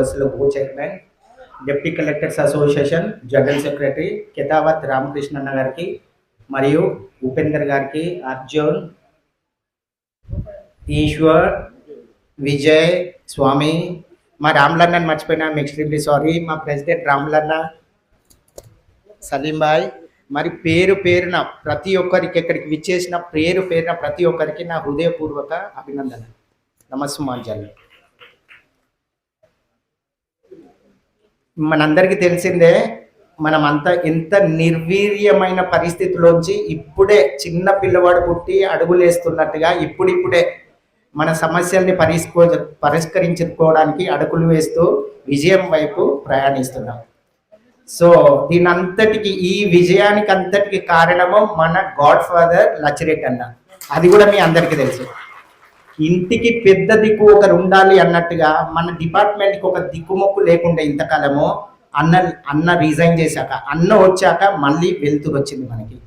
అసలు co chairman deputy collectors association general secretary Kethavath రామకృష్ణన్న గారికి మరియు ఉపేందర్ గారికి అర్జున్ ఈశ్వర్ విజయ్ స్వామి మా రామ్లన్నని మర్చిపోయినా ఎక్స్ట్రీమ్లీ సారీ మా ప్రెసిడెంట్ రామ్లన్న సలీం భాయ్ మరి పేరు పేరున ప్రతి ఒక్కరికి ఎక్కడికి విచ్చేసిన పేరు పేరున ప్రతి ఒక్కరికి నా హృదయపూర్వక అభినందన నమస్మాంజలి మనందరికీ తెలిసిందే మనం అంత ఎంత నిర్వీర్యమైన పరిస్థితిలోంచి ఇప్పుడే చిన్న పిల్లవాడు పుట్టి అడుగులేస్తున్నట్టుగా ఇప్పుడిప్పుడే మన సమస్యల్ని పరిష్కో పరిష్కరించుకోవడానికి అడుగులు వేస్తూ విజయం వైపు ప్రయాణిస్తున్నాం. సో దీని అంతటికి ఈ విజయానికి అంతటికి కారణము మన గాడ్ ఫాదర్ లచరేట్ అన్న. అది కూడా మీ అందరికీ తెలుసు. ఇంటికి పెద్ద దిక్కు ఒకరు ఉండాలి అన్నట్టుగా మన డిపార్ట్మెంట్కి ఒక దిక్కుమొక్కు లేకుండా ఇంతకాలము అన్న అన్న రిజైన్ చేశాక అన్న వచ్చాక మళ్ళీ వెలుతురు వచ్చింది మనకి.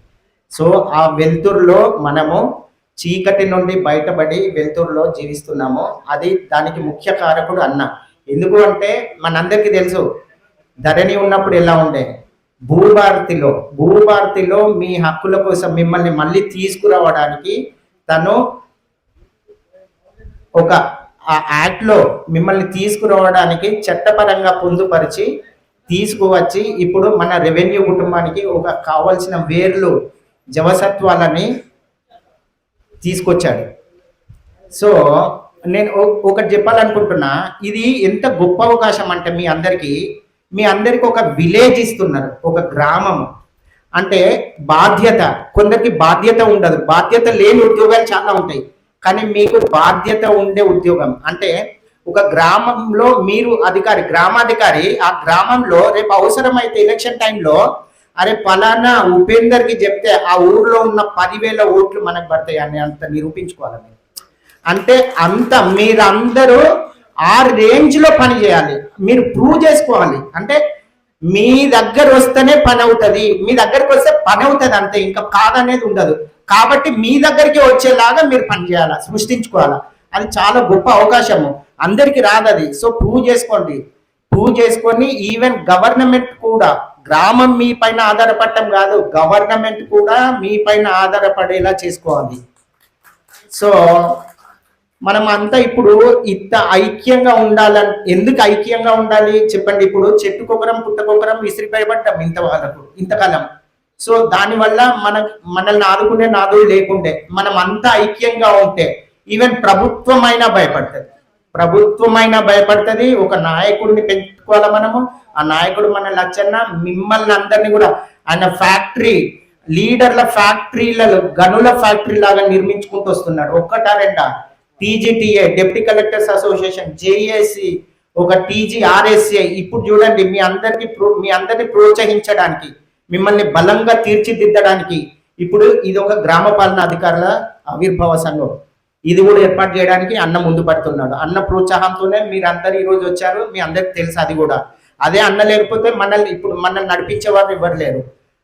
సో ఆ వెలుతురులో మనము చీకటి నుండి బయటపడి వెలుతురులో జీవిస్తున్నాము. అది దానికి ముఖ్య కారకుడు అన్న. ఎందుకు అంటే మనందరికీ తెలుసు ధరణి ఉన్నప్పుడు ఎలా ఉండే? భూభారతిలో భూభారతిలో మీ హక్కుల కోసం మిమ్మల్ని మళ్ళీ తీసుకురావడానికి తను ఒక ఆ యాక్ట్లో మిమ్మల్ని తీసుకురావడానికి చట్టపరంగా పొందుపరిచి తీసుకువచ్చి ఇప్పుడు మన రెవెన్యూ కుటుంబానికి ఒక కావాల్సిన వేర్లు జవసత్వాలని తీసుకొచ్చాడు. సో నేను ఒ- ఒకటి చెప్పాలనుకుంటున్నా ఇది ఎంత గొప్ప అవకాశం అంటే మీ అందరికీ మీ అందరికి ఒక విలేజ్ ఇస్తున్నారు ఒక గ్రామం. అంటే బాధ్యత కొందరికి బాధ్యత ఉండదు. బాధ్యత లేని ఉద్యోగాలు చాలా ఉంటాయి. కానీ మీకు బాధ్యత ఉండే ఉద్యోగం. అంటే ఒక గ్రామంలో మీరు అధికారి గ్రామాధికారి ఆ గ్రామంలో రేపు అవసరమైతే ఎలక్షన్ టైంలో అరే పలానా ఉపేందర్కి చెప్తే ఆ ఊర్లో ఉన్న పదివేల ఓట్లు మనకు పడతాయి అని అంత నిరూపించుకోవాలి మీరు. అంటే అంత మీరందరూ ఆ రేంజ్లో పని చేయాలి. మీరు ప్రూవ్ చేసుకోవాలి. అంటే మీ దగ్గర వస్తేనే పని అవుతుంది. మీ దగ్గరకు వస్తే పని అవుతుంది అంతే. ఇంకా కాదనేది ఉండదు. కాబట్టి మీ దగ్గరికి వచ్చేలాగా మీరు పనిచేయాలా సృష్టించుకోవాలా? అది చాలా గొప్ప అవకాశము. అందరికి రాదు అది. సో ప్రూవ్ చేసుకోండి. ప్రూవ్ చేసుకొని ఈవెన్ గవర్నమెంట్ కూడా గ్రామం మీ పైన ఆధారపడటం కాదు గవర్నమెంట్ కూడా మీ పైన ఆధారపడేలా చేసుకోవాలి. సో మనం అంతా ఇప్పుడు ఇంత ఐక్యంగా ఉండాలని ఎందుకు ఐక్యంగా ఉండాలి? చెప్పండి ఇప్పుడు. చెట్టుకొకరం పుట్టకొకరం విసిరిపోయబడ్డాం ఇంత ఇంతకాలం. సో దానివల్ల మన మనల్ని ఆదుకునే నాదులు లేకుండే మనం అంతా ఐక్యంగా ఉంటే ఈవెన్ ప్రభుత్వమైనా భయపడుతుంది. ప్రభుత్వమైనా భయపడుతుంది ఒక నాయకుడిని పెంచుకోవాలి మనము ఆ నాయకుడు మన లచ్చన్న మిమ్మల్ని అందరినీ కూడా ఆయన ఫ్యాక్టరీ లీడర్ల ఫ్యాక్టరీలలో గనుల ఫ్యాక్టరీ లాగా నిర్మించుకుంటూ వస్తున్నాడు. ఒక్కటా రెండా? TGTA deputy collectors association JAC ఒక టీజీఆర్ఎస్ఏ. ఇప్పుడు చూడండి మీ అందరికి ప్రో- మీ అందరిని ప్రోత్సహించడానికి మిమ్మల్ని బలంగా తీర్చిదిద్దడానికి ఇప్పుడు ఇది ఒక గ్రామ పాలన అధికారుల ఆవిర్భావ సంఘం. ఇది కూడా ఏర్పాటు చేయడానికి అన్న ముందు పడుతున్నాడు. అన్న ప్రోత్సాహంతోనే మీరందరూ ఈ రోజు వచ్చారు. మీ అందరికి తెలుసు అది కూడా. అదే అన్న లేకపోతే మనల్ని ఇప్పుడు మనల్ని నడిపించే వారు ఎవరు లేరు.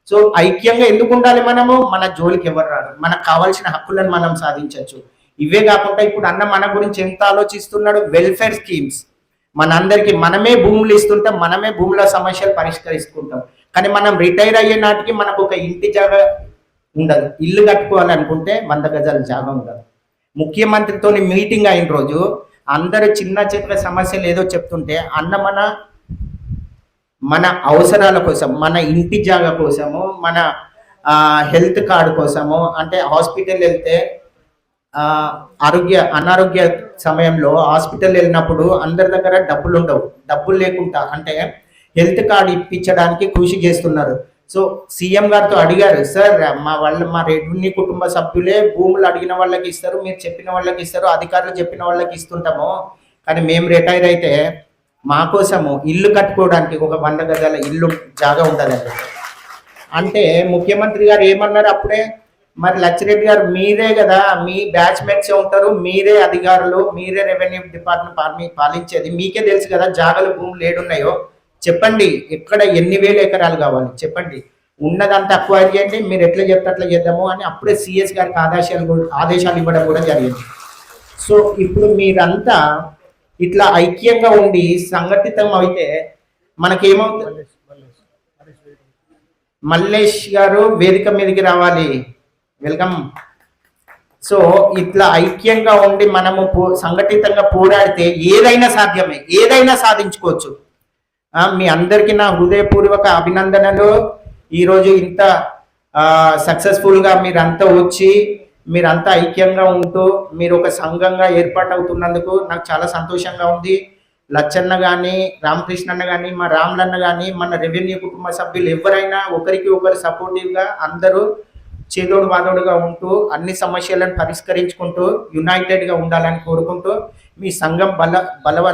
సో ఐక్యంగా ఎందుకు ఉండాలి మనము? మన జోలికి ఎవరు రారు? మనకు కావాల్సిన హక్కులను మనం సాధించవచ్చు ఇవే కాకుండా ఇప్పుడు అన్న మన గురించి ఎంత ఆలోచిస్తున్నాడు? Welfare schemes. మనందరికీ మనమే భూములు ఇస్తుంటే మనమే భూముల సమస్యలు పరిష్కరించుకుంటాం కానీ మనం రిటైర్ అయ్యే నాటికి మనకు ఒక ఇంటి జాగా ఉండదు. ఇల్లు కట్టుకోవాలనుకుంటే వంద గజాల జాగా ఉండదు. ముఖ్యమంత్రితో మీటింగ్ అయిన రోజు అందరు చిన్న చిన్న సమస్యలు ఏదో చెప్తుంటే అన్న మన మన అవసరాల కోసం మన ఇంటి జాగా కోసము మన హెల్త్ కార్డు కోసము అంటే హాస్పిటల్ వెళ్తే ఆరోగ్య అనారోగ్య సమయంలో హాస్పిటల్ వెళ్ళినప్పుడు అందరి దగ్గర డబ్బులు ఉండవు. డబ్బులు లేకుండా అంటే హెల్త్ కార్డు ఇప్పించడానికి కృషి చేస్తున్నారు. సో సీఎం గారితో అడిగారు సార్ మా వాళ్ళ మా రెడ్డి కుటుంబ సభ్యులే భూములు అడిగిన వాళ్ళకి ఇస్తారు మీరు చెప్పిన వాళ్ళకి ఇస్తారు అధికారులు చెప్పిన వాళ్ళకి ఇస్తుంటాము. కానీ మేము రిటైర్ అయితే మా కోసము ఇల్లు కట్టుకోవడానికి ఒక వంద గజాల ఇల్లు జాగా ఉంటుందండి అంటే ముఖ్యమంత్రి గారు ఏమన్నారు అప్పుడే? మరి లచ్చిరెడ్డి గారు మీరే కదా మీ బ్యాచ్మెంట్స్ ఉంటారు మీరే అధికారులు మీరే రెవెన్యూ డిపార్ట్మెంట్ పాలించేది. మీకే తెలుసు కదా జాగలు భూములు ఏడున్నాయో. చెప్పండి ఎక్కడ ఎన్ని వేల ఎకరాలు కావాలి? చెప్పండి. ఉన్నదంతా అక్వైర్ చేయండి మీరు ఎట్లా చెప్తే అట్లా చేద్దాము అని అప్పుడే సిఎస్ గారికి ఆదేశాలు కూడా- ఆదేశాలు ఇవ్వడం కూడా జరిగింది. సో ఇప్పుడు మీరంతా ఇట్లా ఐక్యంగా ఉండి సంఘటితం అయితే మనకేమవుతుంది? మల్లేష్ గారు వేదిక మీదకి రావాలి. వెల్కమ్. సో ఇట్లా ఐక్యంగా ఉండి మనము పో- సంఘటితంగా పోరాడితే ఏదైనా సాధ్యమే. ఏదైనా సాధించుకోవచ్చు. మీ అందరికీ నా హృదయపూర్వక అభినందనలు. ఈరోజు ఇంత సక్సెస్ఫుల్గా మీరంతా వచ్చి మీరంతా ఐక్యంగా ఉంటూ మీరు ఒక సంఘంగా ఏర్పాటు అవుతున్నందుకు నాకు చాలా సంతోషంగా ఉంది. లచ్చన్న కానీ రామకృష్ణన్న కానీ మా రాములన్న కానీ మన రెవెన్యూ కుటుంబ సభ్యులు ఎవరైనా ఒకరికి ఒకరు సపోర్టివ్గా అందరూ చేదోడు వాదోడుగా ఉంటూ అన్ని సమస్యలను పరిష్కరించుకుంటూ యునైటెడ్గా ఉండాలని కోరుకుంటూ మీ సంఘం బల బలవ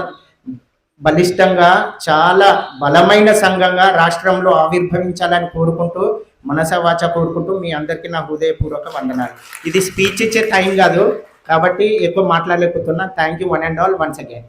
బలిష్టంగా చాలా బలమైన సంఘంగా రాష్ట్రంలో ఆవిర్భవించాలని కోరుకుంటూ మనసవాచ కోరుకుంటూ మీ అందరికీ నా హృదయపూర్వక వందనాలు. ఇది స్పీచ్ ఇచ్చే టైం కాదు కాబట్టి ఎక్కువ మాట్లాడలేకపోతున్నా. Thank you one and all once again